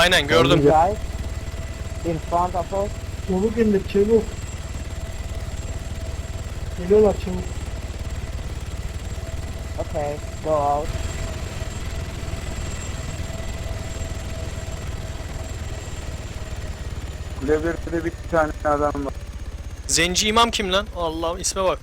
Aynen gördüm. Guys, in front of us. Çabuk indir çabuk. Geliyorlar çabuk. Okay, go out. Kulevlerde bir tane adam var. Zenci imam kim lan? Allah'ım isme bak.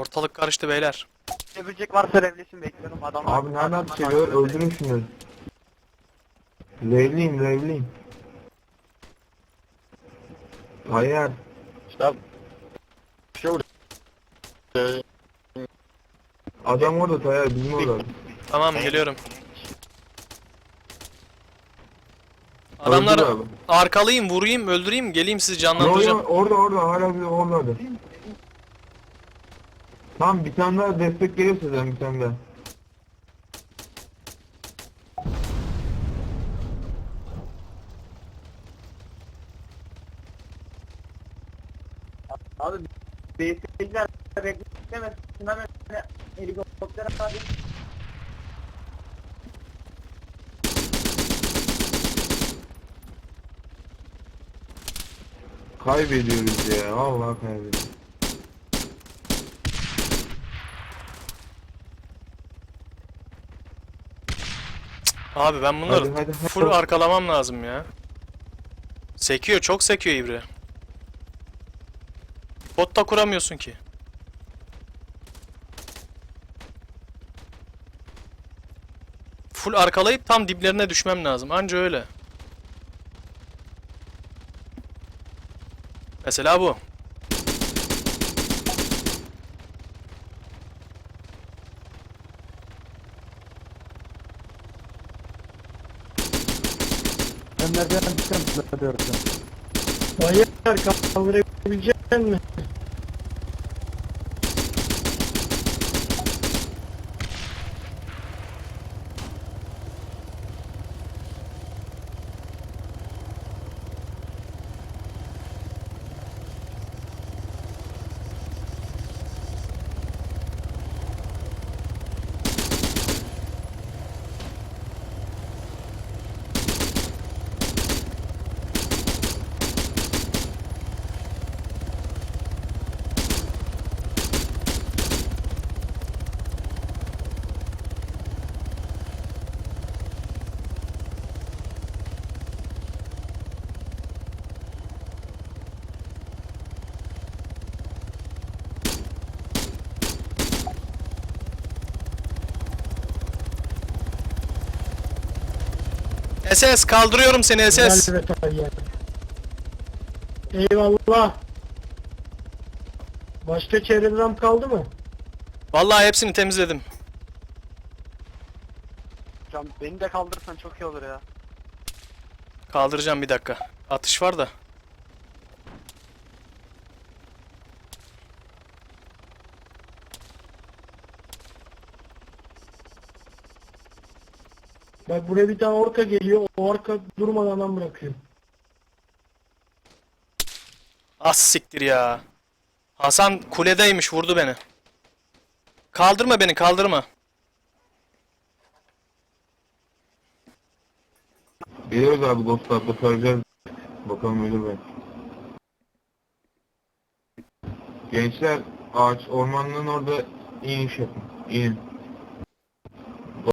Ortalık karıştı beyler. Çevirecek varsa revlesin bekliyorum adam. Abi nereden çeviriyor? Öldürün şunu. Levliyim levliyim. Hayır. Stop. Show. Adam orada Tayyar bizim orada. Tamam geliyorum. Öldür Adamlar abi. arkalayayım, vurayım, öldüreyim, geleyim sizi canlandıracağım. orada orada hala bir orada. Tamam bir tane daha destek geliyor sizden bir tane daha. Abi beyefendiler beklemesin hemen helikopter abi. Kaybediyoruz ya. Vallahi kaybediyoruz. Abi ben bunları Hadi, hadi, hadi. full arkalamam lazım ya. Sekiyor, çok sekiyor İbre. Bot da kuramıyorsun ki. Full arkalayıp tam diplerine düşmem lazım. Anca öyle. Mesela bu. Önlerden düşen tutuyorsun. Hayır kaldırabilecek mi? SS kaldırıyorum seni SS. Be Tayyar. Eyvallah. Başka çevreden kaldı mı? Vallahi hepsini temizledim. Can beni de kaldırırsan çok iyi olur ya. Kaldıracağım bir dakika. Atış var da. Bak buraya bir tane orka geliyor. O orka durmadan adam bırakıyor. Az siktir ya. Hasan kuledeymiş vurdu beni. Kaldırma beni kaldırma. Geliyoruz abi Ghost'a kurtaracağız. Bakalım ölür be. Gençler ağaç ormanlığın orada iniş yapın. İnin.